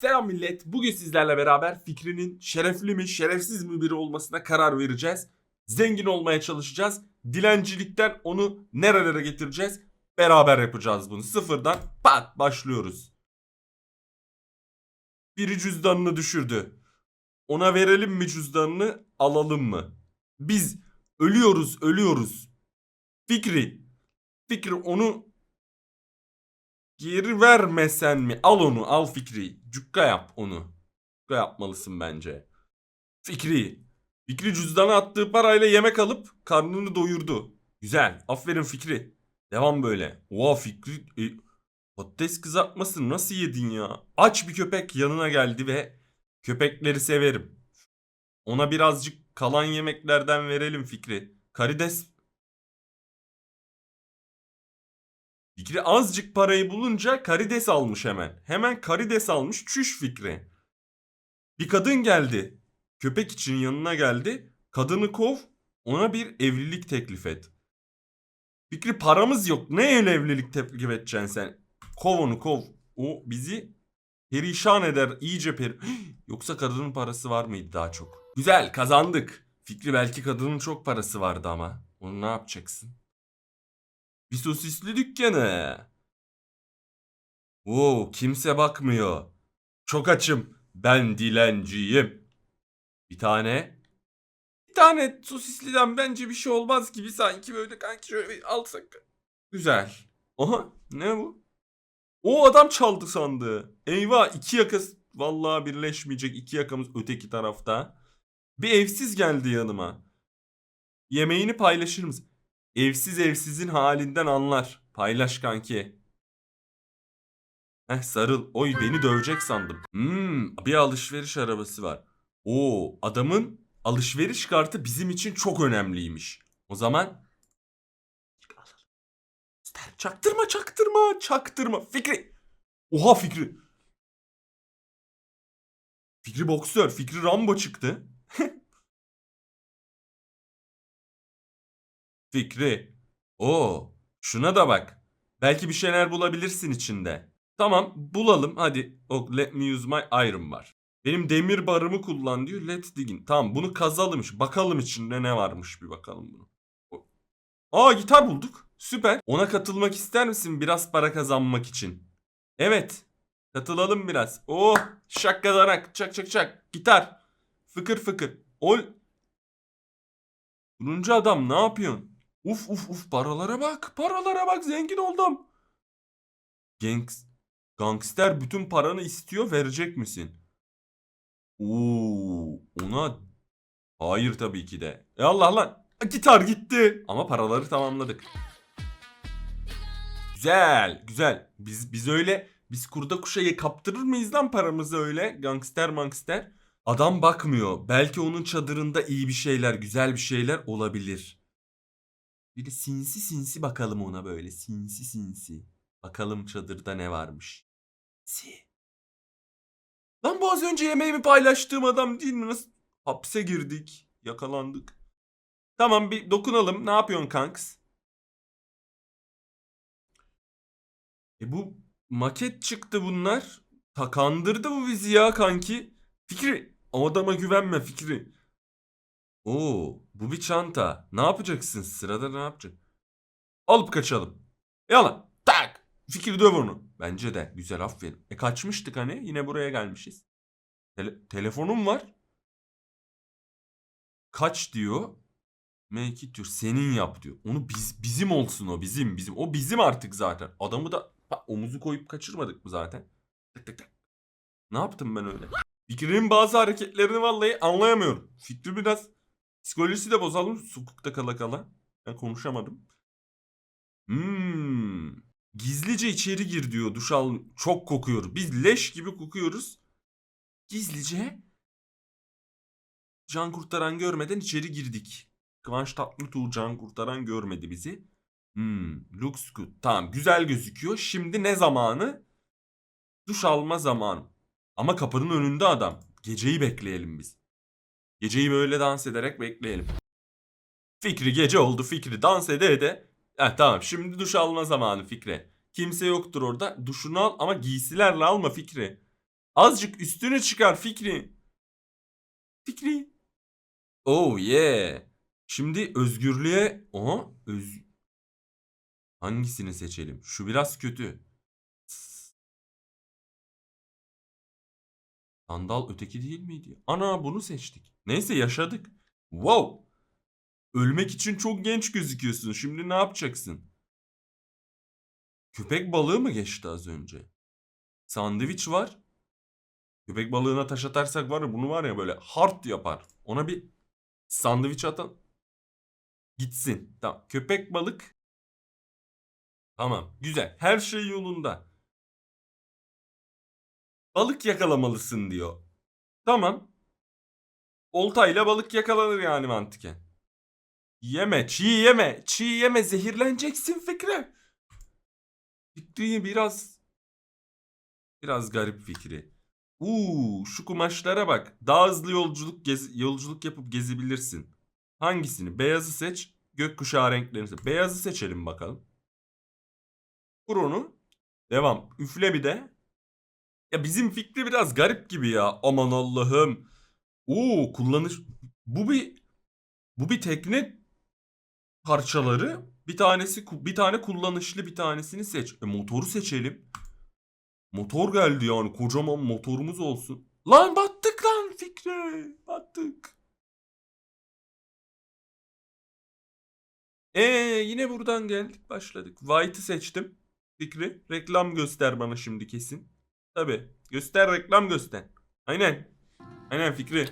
Selam millet. Bugün sizlerle beraber fikrinin şerefli mi şerefsiz mi biri olmasına karar vereceğiz. Zengin olmaya çalışacağız. Dilencilikten onu nerelere getireceğiz? Beraber yapacağız bunu. Sıfırdan pat başlıyoruz. Biri cüzdanını düşürdü. Ona verelim mi cüzdanını alalım mı? Biz ölüyoruz ölüyoruz. Fikri. Fikri onu Geri vermesen mi? Al onu al Fikri. Cukka yap onu. Cukka yapmalısın bence. Fikri. Fikri cüzdana attığı parayla yemek alıp karnını doyurdu. Güzel. Aferin Fikri. Devam böyle. Oha Fikri. E, patates kızartmasını nasıl yedin ya? Aç bir köpek yanına geldi ve köpekleri severim. Ona birazcık kalan yemeklerden verelim Fikri. Karides Fikri azıcık parayı bulunca karides almış hemen. Hemen karides almış çüş Fikri. Bir kadın geldi. Köpek için yanına geldi. Kadını kov ona bir evlilik teklif et. Fikri paramız yok. Ne öyle evlilik teklif edeceksin sen? Kov onu kov. O bizi perişan eder iyice peri... Yoksa kadının parası var mıydı daha çok? Güzel kazandık. Fikri belki kadının çok parası vardı ama. Onu ne yapacaksın? Bir sosisli dükkanı. Oo, kimse bakmıyor. Çok açım. Ben dilenciyim. Bir tane. Bir tane sosisliden bence bir şey olmaz gibi sanki böyle kanki şöyle bir alsak. Güzel. Aha ne bu? O adam çaldı sandı. Eyvah iki yakası vallahi birleşmeyecek iki yakamız öteki tarafta. Bir evsiz geldi yanıma. Yemeğini paylaşır mısın? Evsiz evsizin halinden anlar. Paylaş kanki. Heh sarıl. Oy beni dövecek sandım. Hmm, bir alışveriş arabası var. Oo adamın alışveriş kartı bizim için çok önemliymiş. O zaman çaktırma çaktırma çaktırma. Fikri. Oha Fikri. Fikri boksör. Fikri Rambo çıktı. Fikri. Oo, şuna da bak. Belki bir şeyler bulabilirsin içinde. Tamam, bulalım. Hadi. Oh, let me use my iron bar. Benim demir barımı kullan diyor. Let's dig in. Tamam, bunu kazalım. Bakalım içinde ne varmış bir bakalım bunu. Aa, gitar bulduk. Süper. Ona katılmak ister misin biraz para kazanmak için? Evet. Katılalım biraz. Oh, şakkadanak. Çak çak çak. Gitar. Fıkır fıkır. Ol. Turuncu adam ne yapıyorsun? Uf uf uf paralara bak. Paralara bak zengin oldum. Gangs Gangster bütün paranı istiyor verecek misin? Oo, ona hayır tabii ki de. E Allah lan gitar gitti. Ama paraları tamamladık. Güzel güzel. Biz biz öyle biz kurda kuşayı kaptırır mıyız lan paramızı öyle? Gangster mangster. Adam bakmıyor. Belki onun çadırında iyi bir şeyler, güzel bir şeyler olabilir. Bir de sinsi sinsi bakalım ona böyle. Sinsi sinsi. Bakalım çadırda ne varmış. Si. Lan bu az önce yemeğimi paylaştığım adam değil mi? Nasıl hapse girdik? Yakalandık. Tamam bir dokunalım. Ne yapıyorsun kanks? E bu maket çıktı bunlar. Takandırdı bu bizi ya kanki. Fikri o adama güvenme Fikri. Oo, bu bir çanta. Ne yapacaksın? Sırada ne yapacaksın? Alıp kaçalım. Yalan. Tak. Fikri döv onu. Bence de. Güzel aferin. E kaçmıştık hani. Yine buraya gelmişiz. Tele- telefonum var. Kaç diyor. Make it diyor. Senin yap diyor. Onu biz bizim olsun o bizim bizim. O bizim artık zaten. Adamı da omuzu koyup kaçırmadık mı zaten? Tık tık tık. Ne yaptım ben öyle? Fikri'nin bazı hareketlerini vallahi anlayamıyorum. Fikri biraz psikolojisi de bozalım sokakta kala kala. Ben konuşamadım. Hmm. Gizlice içeri gir diyor duş al. Çok kokuyor. Biz leş gibi kokuyoruz. Gizlice can kurtaran görmeden içeri girdik. Kıvanç Tatlıtuğ can kurtaran görmedi bizi. Hmm, looks good. Tamam güzel gözüküyor. Şimdi ne zamanı? Duş alma zamanı. Ama kapının önünde adam. Geceyi bekleyelim biz. Geceyi böyle dans ederek bekleyelim. Fikri gece oldu Fikri dans ede ede. Heh, tamam şimdi duş alma zamanı Fikri. Kimse yoktur orada. Duşunu al ama giysilerle alma Fikri. Azıcık üstünü çıkar Fikri. Fikri. Oh yeah. Şimdi özgürlüğe... Aha öz... Hangisini seçelim? Şu biraz kötü. Sandal öteki değil miydi? Ana bunu seçtik. Neyse yaşadık. Wow. Ölmek için çok genç gözüküyorsun. Şimdi ne yapacaksın? Köpek balığı mı geçti az önce? Sandviç var. Köpek balığına taş atarsak var ya bunu var ya böyle hard yapar. Ona bir sandviç atan gitsin. Tamam. Köpek balık. Tamam. Güzel. Her şey yolunda. Balık yakalamalısın diyor. Tamam. Oltayla balık yakalanır yani mantıken. Yeme, çiğ yeme, çiğ yeme, zehirleneceksin Fikri. Fikri biraz biraz garip Fikri. Uuu şu kumaşlara bak. Daha hızlı yolculuk gez, yolculuk yapıp gezebilirsin. Hangisini? Beyazı seç, gökkuşağı renklerini seç. Beyazı seçelim bakalım. Kur onu. Devam. Üfle bir de. Ya bizim fikri biraz garip gibi ya. Aman Allah'ım. Oo kullanış bu bir bu bir tekne parçaları. Bir tanesi bir tane kullanışlı bir tanesini seç. E, motoru seçelim. Motor geldi yani kocaman motorumuz olsun. Lan battık lan Fikri. Battık. Ee yine buradan geldik başladık. White'ı seçtim. Fikri reklam göster bana şimdi kesin. Tabi göster reklam göster. Aynen. Aynen Fikri.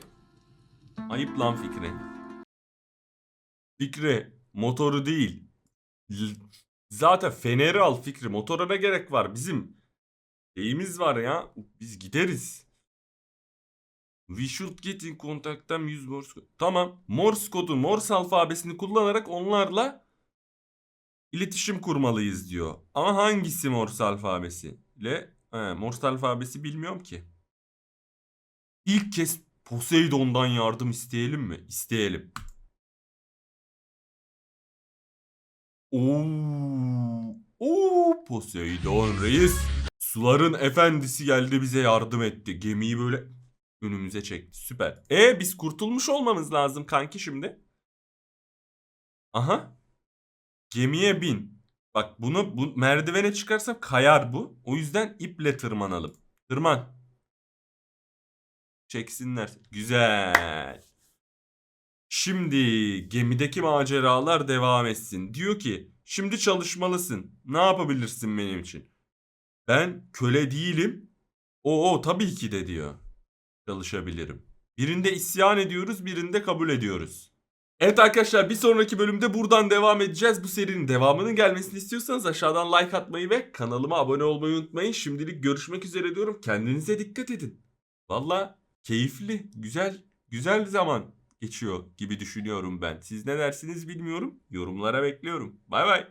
Ayıp lan Fikri. Fikri motoru değil. Zaten feneri al Fikri. Motora ne gerek var? Bizim şeyimiz var ya. Biz gideriz. We should get in contact'tan 100 Morse code. Tamam. Morse kodu, Morse alfabesini kullanarak onlarla iletişim kurmalıyız diyor. Ama hangisi Morse alfabesi? ile? He, Morse alfabesi bilmiyorum ki. İlk kez Poseidon'dan yardım isteyelim mi? İsteyelim. Oo, oo Poseidon reis. Suların efendisi geldi bize yardım etti. Gemiyi böyle önümüze çekti. Süper. E biz kurtulmuş olmamız lazım kanki şimdi. Aha. Gemiye bin. Bak bunu bu merdivene çıkarsam kayar bu. O yüzden iple tırmanalım. Tırman. Çeksinler. Güzel. Şimdi gemideki maceralar devam etsin. Diyor ki şimdi çalışmalısın. Ne yapabilirsin benim için? Ben köle değilim. O o tabii ki de diyor. Çalışabilirim. Birinde isyan ediyoruz, birinde kabul ediyoruz. Evet arkadaşlar bir sonraki bölümde buradan devam edeceğiz. Bu serinin devamının gelmesini istiyorsanız aşağıdan like atmayı ve kanalıma abone olmayı unutmayın. Şimdilik görüşmek üzere diyorum. Kendinize dikkat edin. Valla keyifli, güzel, güzel zaman geçiyor gibi düşünüyorum ben. Siz ne dersiniz bilmiyorum. Yorumlara bekliyorum. Bay bay.